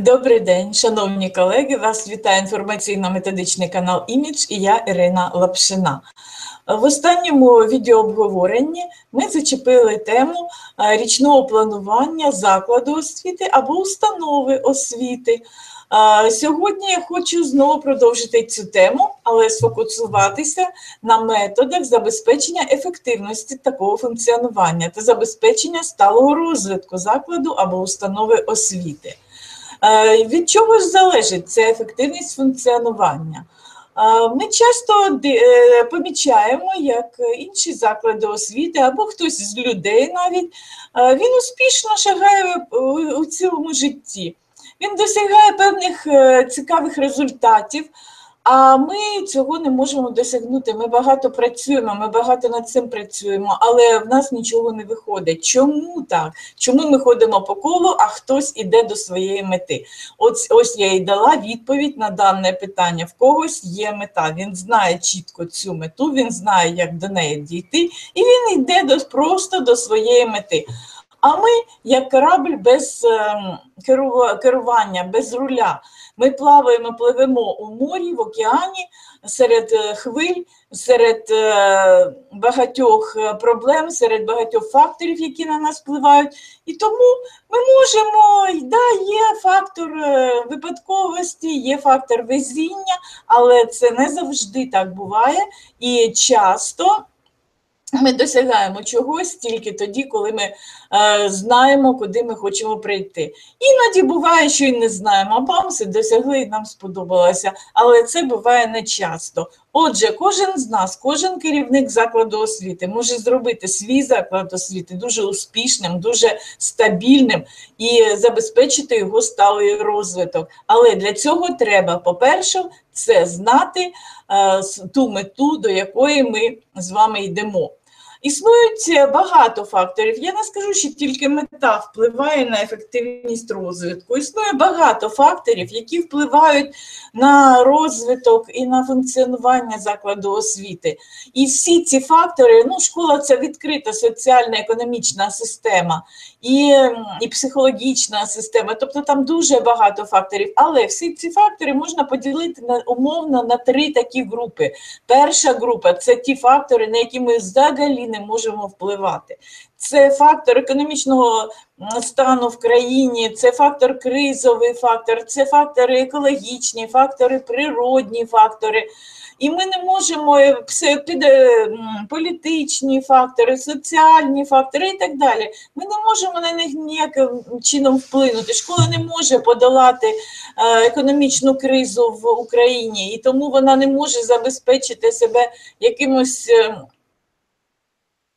Добрий день, шановні колеги. Вас вітає інформаційно-методичний канал Імідж і я Ірина Лапшина. В останньому відеообговоренні ми зачепили тему річного планування закладу освіти або установи освіти. Сьогодні я хочу знову продовжити цю тему, але сфокусуватися на методах забезпечення ефективності такого функціонування та забезпечення сталого розвитку закладу або установи освіти. Е, від чого ж залежить ця ефективність функціонування? Е, ми часто е, помічаємо, як інші заклади освіти або хтось з людей навіть він успішно шагає у цілому житті. Він досягає певних цікавих результатів. А ми цього не можемо досягнути. Ми багато працюємо, ми багато над цим працюємо, але в нас нічого не виходить. Чому так? Чому ми ходимо по колу, а хтось іде до своєї мети? Ось ось я і дала відповідь на дане питання. В когось є мета. Він знає чітко цю мету, він знає, як до неї дійти, і він йде до просто до своєї мети. А ми, як корабль без ем, керування, без руля, ми плаваємо, пливемо у морі, в океані, серед е, хвиль, серед е, багатьох е, проблем, серед багатьох факторів, які на нас впливають. І тому ми можемо, да, є фактор випадковості, є фактор везіння, але це не завжди так буває і часто. Ми досягаємо чогось тільки тоді, коли ми е, знаємо, куди ми хочемо прийти. Іноді буває, що і не знаємо, а бамси досягли і нам сподобалося, але це буває не часто. Отже, кожен з нас, кожен керівник закладу освіти може зробити свій заклад освіти дуже успішним, дуже стабільним і забезпечити його сталий розвиток. Але для цього треба, по-перше, це знати е, ту мету, до якої ми з вами йдемо. Існують е, багато факторів. Я не скажу, що тільки мета впливає на ефективність розвитку. Існує багато факторів, які впливають на розвиток і на функціонування закладу освіти. І всі ці фактори, ну, школа це відкрита соціальна економічна система і, і психологічна система, тобто там дуже багато факторів. Але всі ці фактори можна поділити на умовно на три такі групи. Перша група це ті фактори, на які ми взагалі не можемо впливати. Це фактор економічного стану в країні, це фактор кризовий фактор, це фактори екологічні, фактори природні фактори. І ми не можемо е, політичні фактори, соціальні фактори і так далі. Ми не можемо на них ніяким чином вплинути. Школа не може подолати е, економічну кризу в Україні, і тому вона не може забезпечити себе якимось е,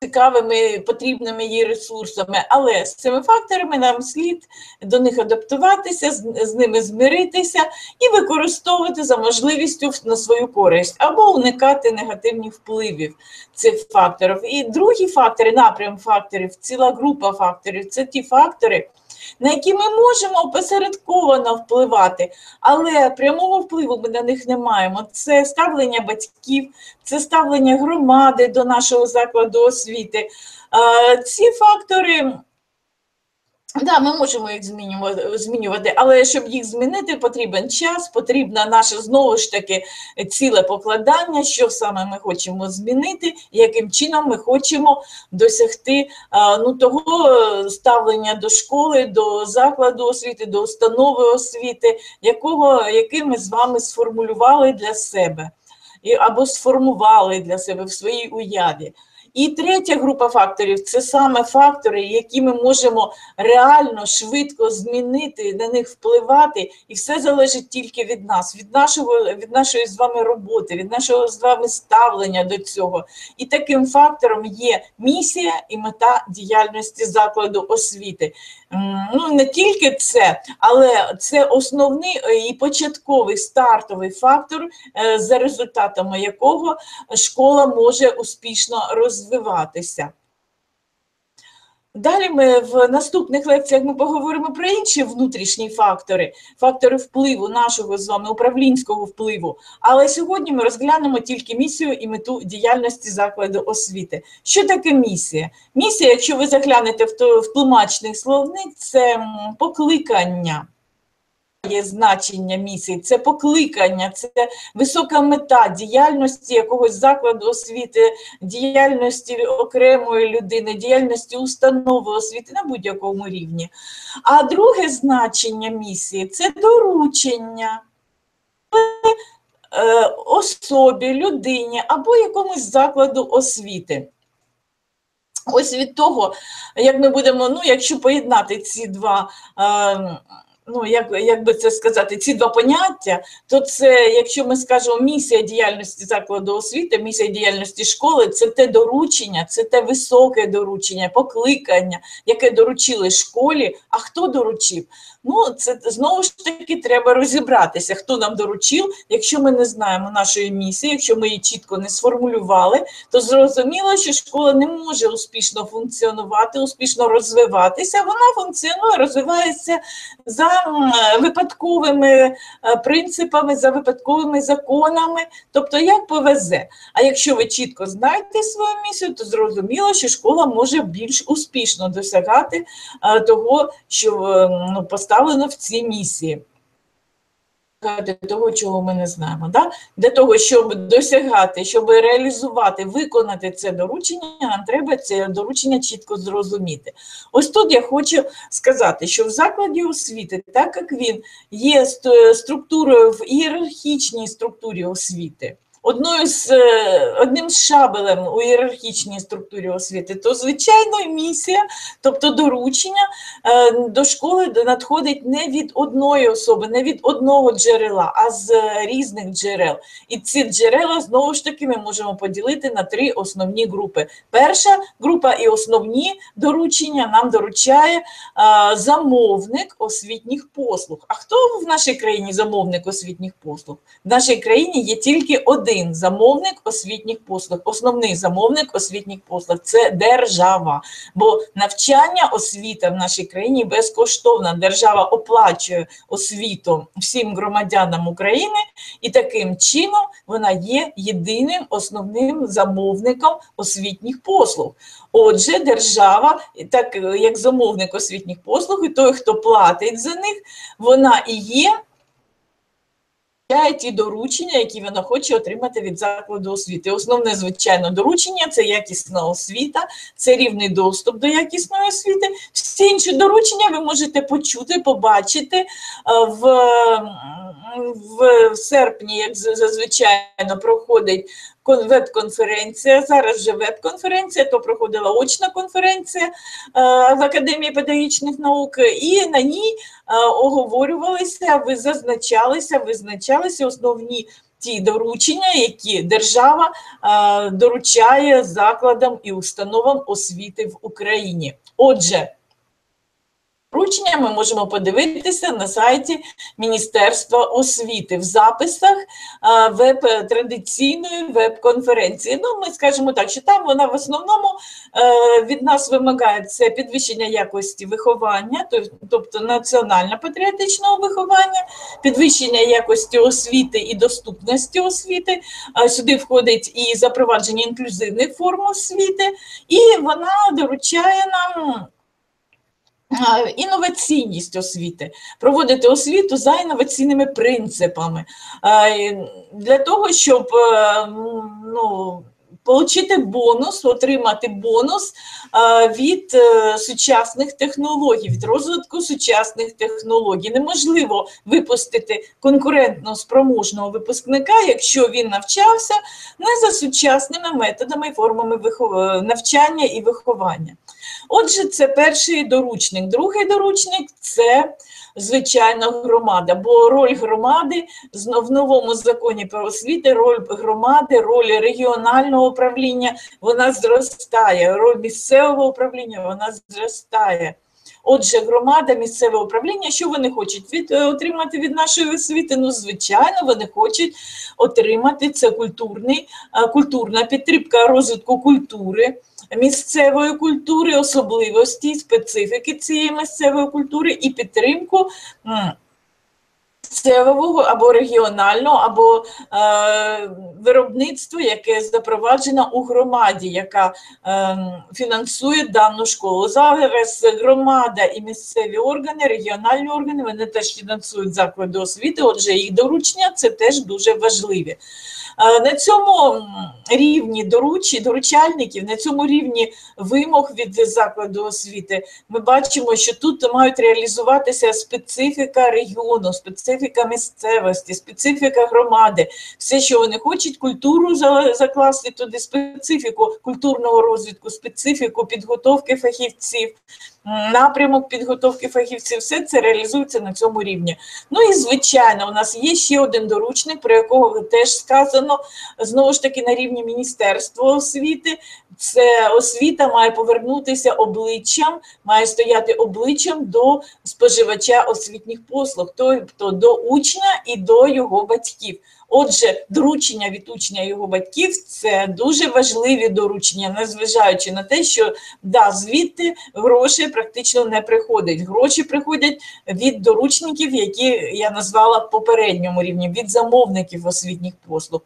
цікавими потрібними їй ресурсами, але з цими факторами нам слід до них адаптуватися, з, з ними змиритися і використовувати за можливістю на свою користь або уникати негативних впливів цих факторів. І другі фактори, напрям факторів, ціла група факторів це ті фактори на які ми можемо опосередковано впливати, але прямого впливу ми на них не маємо. Це ставлення батьків, це ставлення громади до нашого закладу освіти. Ці фактори Да, ми можемо їх змінювати, але щоб їх змінити, потрібен час, потрібна наше знову ж таки ціле покладання, що саме ми хочемо змінити, яким чином ми хочемо досягти ну, того ставлення до школи, до закладу освіти, до установи освіти, якого, який ми з вами сформулювали для себе або сформували для себе в своїй уяві. І третя група факторів це саме фактори, які ми можемо реально швидко змінити, на них впливати, і все залежить тільки від нас, від нашого, від нашої з вами роботи, від нашого з вами ставлення до цього. І таким фактором є місія і мета діяльності закладу освіти. Ну не тільки це, але це основний е, і початковий стартовий фактор, е, за результатами якого школа може успішно розвиватися розвиватися. Далі ми в наступних лекціях ми поговоримо про інші внутрішні фактори, фактори впливу нашого з вами управлінського впливу. Але сьогодні ми розглянемо тільки місію і мету діяльності закладу освіти. Що таке місія? Місія, якщо ви заглянете в тлумачний словник, це покликання. Значення місії, це покликання, це висока мета діяльності якогось закладу освіти, діяльності окремої людини, діяльності установи освіти на будь-якому рівні. А друге значення місії це доручення. Е, особі, людині або якомусь закладу освіти. Ось від того, як ми будемо, ну, якщо поєднати ці два. Е, ну, як як би це сказати, ці два поняття, то це, якщо ми скажемо місія діяльності закладу освіти, місія діяльності школи, це те доручення, це те високе доручення, покликання, яке доручили школі. А хто доручив? Ну, це знову ж таки треба розібратися, хто нам доручив. Якщо ми не знаємо нашої місії, якщо ми її чітко не сформулювали, то зрозуміло, що школа не може успішно функціонувати, успішно розвиватися. Вона функціонує, розвивається за випадковими е, принципами, за випадковими законами, тобто як повезе. А якщо ви чітко знаєте свою місію, то зрозуміло, що школа може більш успішно досягати е, того, що е, ну, поставлено в цій місії того, чого ми не знаємо. Да? Для того, щоб досягати, щоб реалізувати, виконати це доручення, нам треба це доручення чітко зрозуміти. Ось тут я хочу сказати, що в закладі освіти, так як він є структурою в ієрархічній структурі освіти одною з е, одним з шабелем у ієрархічній структурі освіти, то звичайно місія, тобто доручення е, до школи надходить не від одної особи, не від одного джерела, а з різних джерел. І ці джерела знову ж таки ми можемо поділити на три основні групи. Перша група і основні доручення нам доручає е, замовник освітніх послуг. А хто в нашій країні замовник освітніх послуг? В нашій країні є тільки один один замовник освітніх послуг, основний замовник освітніх послуг це держава. Бо навчання освіта в нашій країні безкоштовна. Держава оплачує освіту всім громадянам України, і таким чином вона є єдиним основним замовником освітніх послуг. Отже, держава, так як замовник освітніх послуг, і той, хто платить за них, вона і є ті доручення, які вона хоче отримати від закладу освіти. Основне, звичайно, доручення це якісна освіта, це рівний доступ до якісної освіти. Всі інші доручення ви можете почути, побачити е, в в серпні, як зазвичай проходить веб-конференція. Зараз вже веб-конференція, то проходила очна конференція е, в Академії педагогічних наук, і на ній е, оговорювалися, зазначалися, визначалися основні. Ті доручення, які держава е, доручає закладам і установам освіти в Україні. Отже, Вручення ми можемо подивитися на сайті Міністерства освіти в записах веб традиційної веб-конференції. Ну, ми скажемо так, що там вона в основному е, від нас вимагає це підвищення якості виховання, тобто національно-патріотичного виховання, підвищення якості освіти і доступності освіти. Сюди входить і запровадження інклюзивних форм освіти, і вона доручає нам. Інноваційність освіти, проводити освіту за інноваційними принципами. Для того, щоб е, ну, отримати бонус, отримати бонус від е, сучасних технологій, від розвитку сучасних технологій. Неможливо випустити конкурентно спроможного випускника, якщо він навчався не за сучасними методами і формами навчання і виховання. Отже, це перший доручник. Другий доручник це, звичайно, громада, бо роль громади в новому законі про освіти, роль громади, роль регіонального управління вона зростає, роль місцевого управління вона зростає. Отже, громада, місцеве управління, що вони хочуть від, е, отримати від нашої освіти? Ну, звичайно, вони хочуть отримати це культурний, е, культурна підтримка розвитку культури місцевої культури, особливості, специфіки цієї місцевої культури і підтримку місцевого або регіонального, або е, виробництво, яке запроваджено у громаді, яка е, фінансує дану школу. Зараз громада і місцеві органи, регіональні органи вони теж фінансують заклади освіти, отже, їх доручення це теж дуже важливі. Е, на цьому рівні доручі, доручальників, на цьому рівні вимог від закладу освіти, ми бачимо, що тут мають реалізуватися специфіка регіону, специфіка місцевості, специфіка громади, все, що вони хочуть, культуру закласти туди, специфіку культурного розвитку, специфіку підготовки фахівців напрямок підготовки фахівців, все це реалізується на цьому рівні. Ну і звичайно, у нас є ще один доручник, про якого теж сказано знову ж таки на рівні Міністерства освіти. Це освіта має повернутися обличчям, має стояти обличчям до споживача освітніх послуг, тобто до учня і до його батьків. Отже, доручення від учня його батьків це дуже важливі доручення, незважаючи на те, що да, звідти гроші практично не приходять. Гроші приходять від доручників, які я назвала попередньому рівні, від замовників освітніх послуг.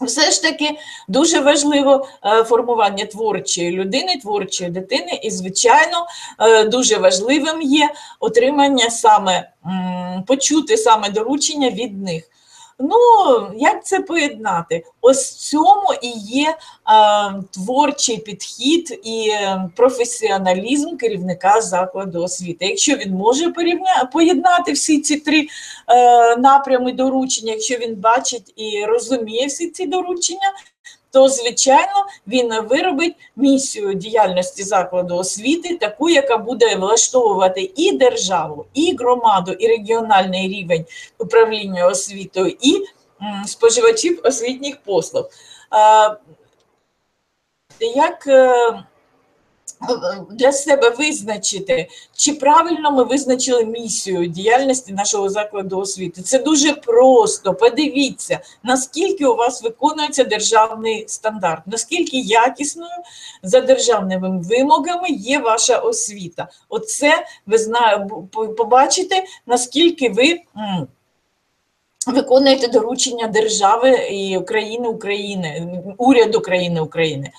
Все ж таки дуже важливо е, формування творчої людини, творчої дитини, і, звичайно, е, дуже важливим є отримання саме почути саме доручення від них. Ну, як це поєднати? Ось в цьому і є е, творчий підхід і професіоналізм керівника закладу освіти. Якщо він може поєднати всі ці три е, напрями доручення, якщо він бачить і розуміє всі ці доручення, то, звичайно, він виробить місію діяльності закладу освіти, таку, яка буде влаштовувати і державу, і громаду, і регіональний рівень управління освітою, і споживачів освітніх послуг. Як е, для себе визначити, чи правильно ми визначили місію діяльності нашого закладу освіти. Це дуже просто. Подивіться, наскільки у вас виконується державний стандарт, наскільки якісною за державними вимогами є ваша освіта. Оце ви знає, побачите, наскільки ви. Виконуєте доручення держави і України України, уряду країни України.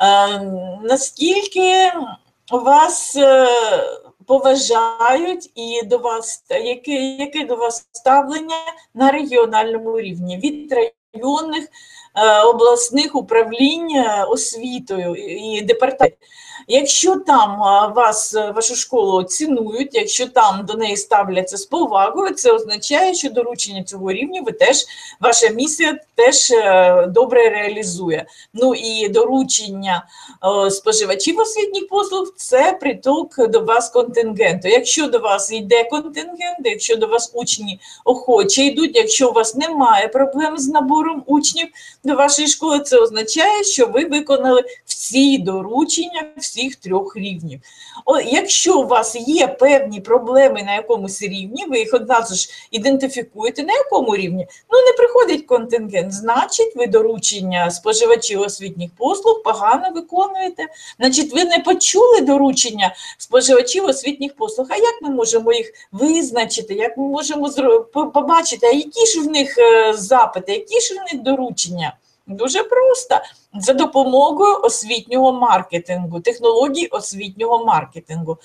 Ем, наскільки вас е, поважають і до вас, яке, яке до вас ставлення на регіональному рівні від районних е, обласних управлінь е, освітою і департаментів? Якщо там вас, вашу школу цінують, якщо там до неї ставляться з повагою, це означає, що доручення цього рівня ви теж ваша місія теж е, добре реалізує. Ну і доручення споживачів освітніх послуг це приток до вас контингенту. Якщо до вас йде контингент, якщо до вас учні охоче йдуть, якщо у вас немає проблем з набором учнів до вашої школи, це означає, що ви виконали всі доручення всіх трьох рівнів. О, Якщо у вас є певні проблеми на якомусь рівні, ви їх одразу ж ідентифікуєте, на якому рівні, ну не приходить контингент, значить, ви доручення споживачів освітніх послуг погано виконуєте. Значить, ви не почули доручення споживачів освітніх послуг. А як ми можемо їх визначити? Як ми можемо побачити, а які ж в них е, запити, які ж в них доручення? Дуже просто за допомогою освітнього маркетингу, технологій освітнього маркетингу.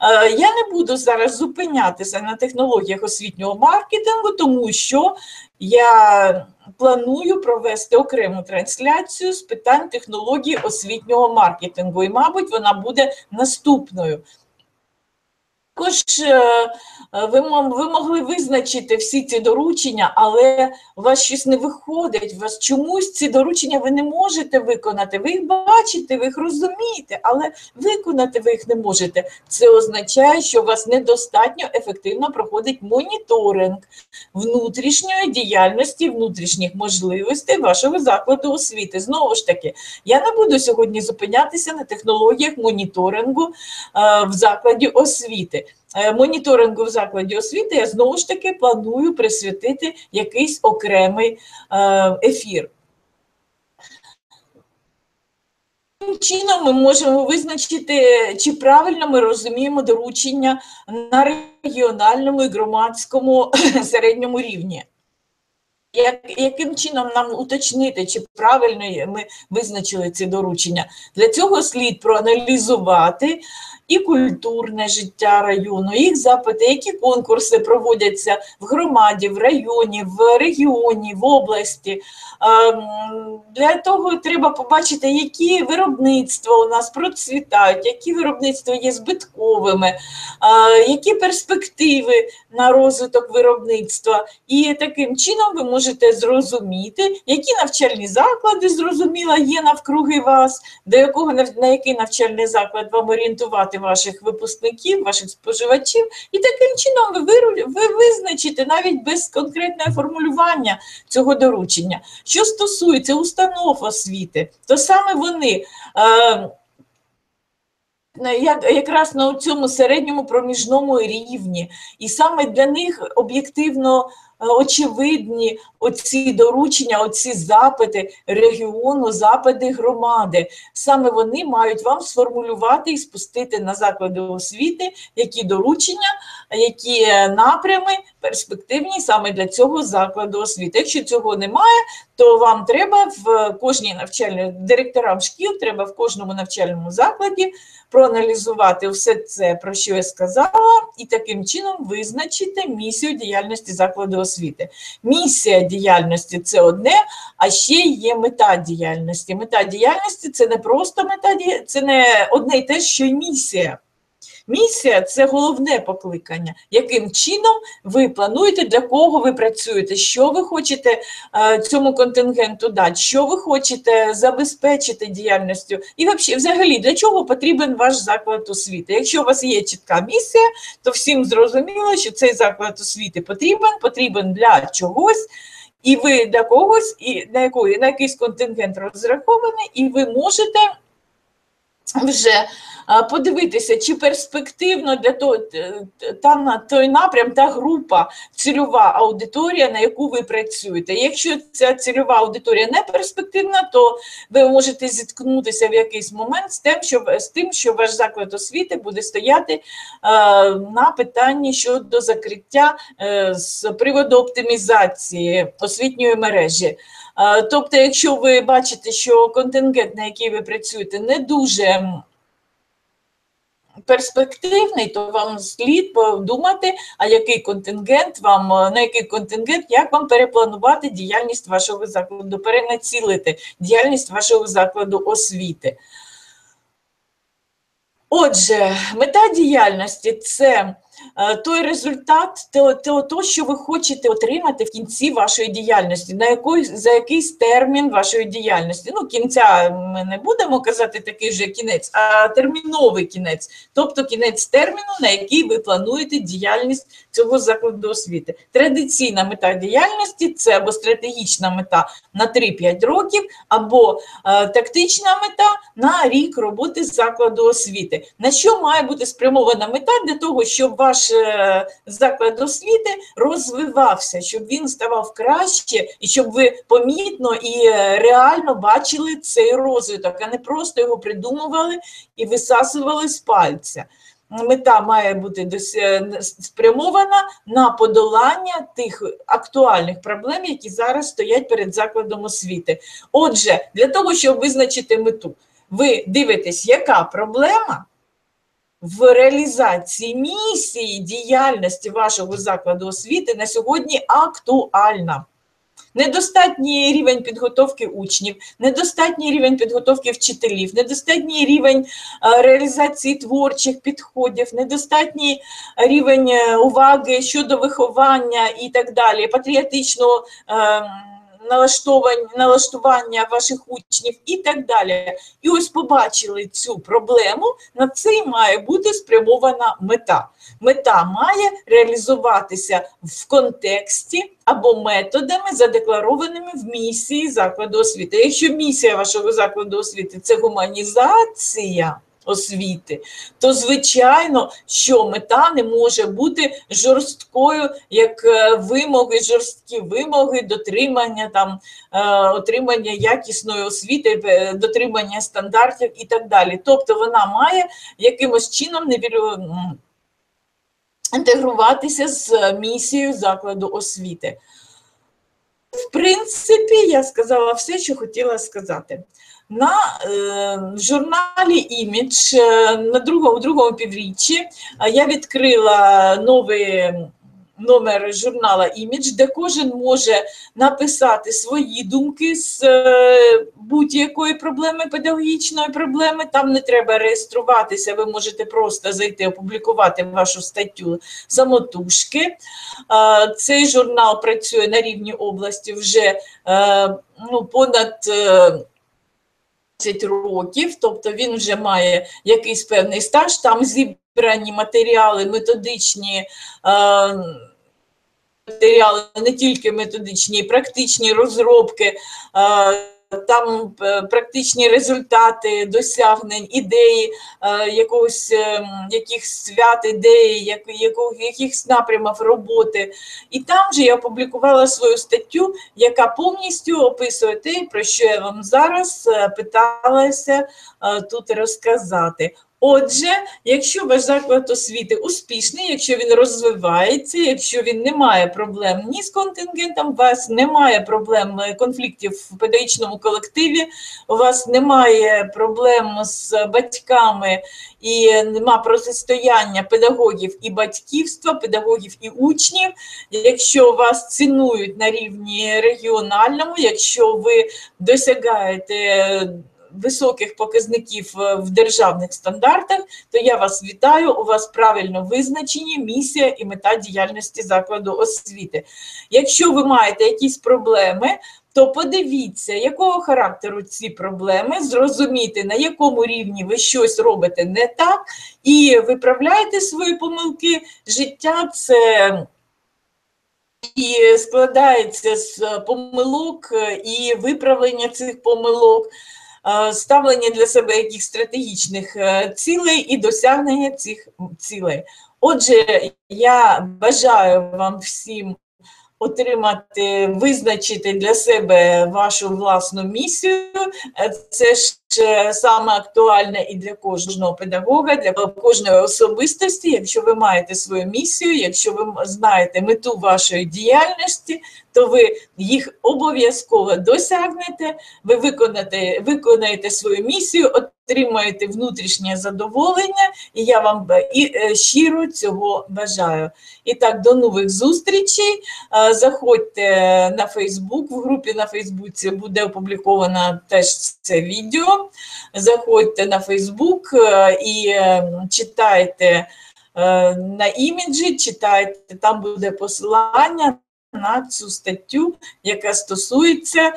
Е, я не буду зараз зупинятися на технологіях освітнього маркетингу, тому що я планую провести окрему трансляцію з питань технологій освітнього маркетингу, і, мабуть, вона буде наступною. Також е, ви ви могли визначити всі ці доручення, але у вас щось не виходить. У вас чомусь ці доручення ви не можете виконати. Ви їх бачите, ви їх розумієте, але виконати ви їх не можете. Це означає, що у вас недостатньо ефективно проходить моніторинг внутрішньої діяльності, внутрішніх можливостей вашого закладу освіти. Знову ж таки, я не буду сьогодні зупинятися на технологіях моніторингу е, в закладі освіти. Е, моніторингу в закладі освіти я знову ж таки планую присвятити якийсь окремий е, ефір. чином ми можемо визначити, чи правильно ми розуміємо доручення на регіональному і громадському середньому рівні. Як, яким чином нам уточнити, чи правильно ми визначили ці доручення? Для цього слід проаналізувати і культурне життя району, їх запити, які конкурси проводяться в громаді, в районі, в регіоні, в області. Ем, для того треба побачити, які виробництва у нас процвітають, які виробництва є збитковими, е, які перспективи на розвиток виробництва. І таким чином ви можете зрозуміти, які навчальні заклади зрозуміло є навкруги вас, до якого на який навчальний заклад вам орієнтувати ваших випускників, ваших споживачів, і таким чином ви ви визначите навіть без конкретного формулювання цього доручення. Що стосується установ освіти, то саме вони. Е, як, якраз на цьому середньому проміжному рівні, і саме для них об'єктивно очевидні оці доручення, оці запити регіону, запити громади. Саме вони мають вам сформулювати і спустити на заклади освіти, які доручення, які напрями перспективні саме для цього закладу освіти. Якщо цього немає, то вам треба в кожній навчальній директорам шкіл, треба в кожному навчальному закладі проаналізувати все це, про що я сказала, і таким чином визначити місію діяльності закладу освіти. Місія діяльності це одне, а ще є мета діяльності. Мета діяльності це не просто мета, це не одне й те, що й місія. Місія це головне покликання, яким чином ви плануєте, для кого ви працюєте, що ви хочете е, цьому контингенту дати, що ви хочете забезпечити діяльністю, і взагалі для чого потрібен ваш заклад освіти. Якщо у вас є чітка місія, то всім зрозуміло, що цей заклад освіти потрібен, потрібен для чогось. І ви для когось, і на якої на якийсь контингент розрахований, і ви можете вже подивитися, чи перспективно для того та той напрям, та група, цільова аудиторія, на яку ви працюєте. Якщо ця цільова аудиторія не перспективна, то ви можете зіткнутися в якийсь момент з тим, що з тим, що ваш заклад освіти буде стояти на питанні щодо закриття е, з приводу оптимізації освітньої мережі. Тобто, якщо ви бачите, що контингент, на який ви працюєте, не дуже перспективний, то вам слід подумати, а який контингент вам, на який контингент, як вам перепланувати діяльність вашого закладу, перенацілити діяльність вашого закладу освіти. Отже, мета діяльності це Е, той результат, то, то, то, що ви хочете отримати в кінці вашої діяльності, на який, за якийсь термін вашої діяльності. Ну, кінця ми не будемо казати такий же кінець, а терміновий кінець, тобто кінець терміну, на який ви плануєте діяльність цього закладу освіти. Традиційна мета діяльності це або стратегічна мета на 3-5 років, або е, тактична мета на рік роботи закладу освіти. На що має бути спрямована мета для того, щоб ваш е, заклад освіти розвивався, щоб він ставав краще, і щоб ви помітно і е, реально бачили цей розвиток, а не просто його придумували і висасували з пальця. Мета має бути е, спрямована на подолання тих актуальних проблем, які зараз стоять перед закладом освіти. Отже, для того, щоб визначити мету, ви дивитесь, яка проблема в реалізації місії діяльності вашого закладу освіти на сьогодні актуальна. Недостатній рівень підготовки учнів, недостатній рівень підготовки вчителів, недостатній рівень е, реалізації творчих підходів, недостатній рівень е, уваги щодо виховання і так далі, патріотичного. Ем, налаштування ваших учнів і так далі. І ось побачили цю проблему, на це має бути спрямована мета. Мета має реалізуватися в контексті або методами, задекларованими в місії закладу освіти. Якщо місія вашого закладу освіти це гуманізація освіти, то звичайно, що мета не може бути жорсткою, як е, вимоги, жорсткі вимоги дотримання там е, отримання якісної освіти, е, дотримання стандартів і так далі. Тобто вона має якимось чином м, інтегруватися з місією закладу освіти. В принципі, я сказала все, що хотіла сказати. На е, журналі Імідж е, на другому, другому півріччі я відкрила новий номер журнала Імідж, де кожен може написати свої думки з е, будь-якої проблеми, педагогічної проблеми. Там не треба реєструватися, ви можете просто зайти, опублікувати вашу статтю самотужки. Цей журнал працює на рівні області вже ну, понад. Е, 10 років, тобто він вже має якийсь певний стаж, там зібрані матеріали, методичні е, матеріали, не тільки методичні, практичні розробки, е, там е, практичні результати досягнень, ідеї е, якогось, е, якихось свят, ідеї, якихось напрямів роботи. І там же я опублікувала свою статтю, яка повністю описує те, про що я вам зараз питалася тут розказати. Отже, якщо ваш заклад освіти успішний, якщо він розвивається, якщо він не має проблем ні з контингентом, у вас немає проблем е, конфліктів в педагогічному колективі, у вас немає проблем з батьками і нема протистояння педагогів і батьківства, педагогів і учнів, якщо вас цінують на рівні регіональному, якщо ви досягаєте високих показників е, в державних стандартах, то я вас вітаю. У вас правильно визначені місія і мета діяльності закладу освіти. Якщо ви маєте якісь проблеми, то подивіться, якого характеру ці проблеми, зрозуміти, на якому рівні ви щось робите не так, і виправляйте свої помилки. Життя це. І складається з помилок і виправлення цих помилок. Е, ставлення для себе яких стратегічних е, цілей і досягнення цих цілей. Отже, я бажаю вам всім отримати, визначити для себе вашу власну місію. Е, це ж саме актуальне і для кожного педагога, для кожної особистості. Якщо ви маєте свою місію, якщо ви знаєте мету вашої діяльності, то ви їх обов'язково досягнете, ви виконаєте, виконаєте свою місію, отримаєте внутрішнє задоволення, і я вам і щиро цього бажаю. І так, до нових зустрічей. Заходьте на Фейсбук, в групі на Фейсбуці буде опубліковано теж це відео. Заходьте на Фейсбук і читайте на іміджі, читайте, там буде посилання на цю статтю, яка стосується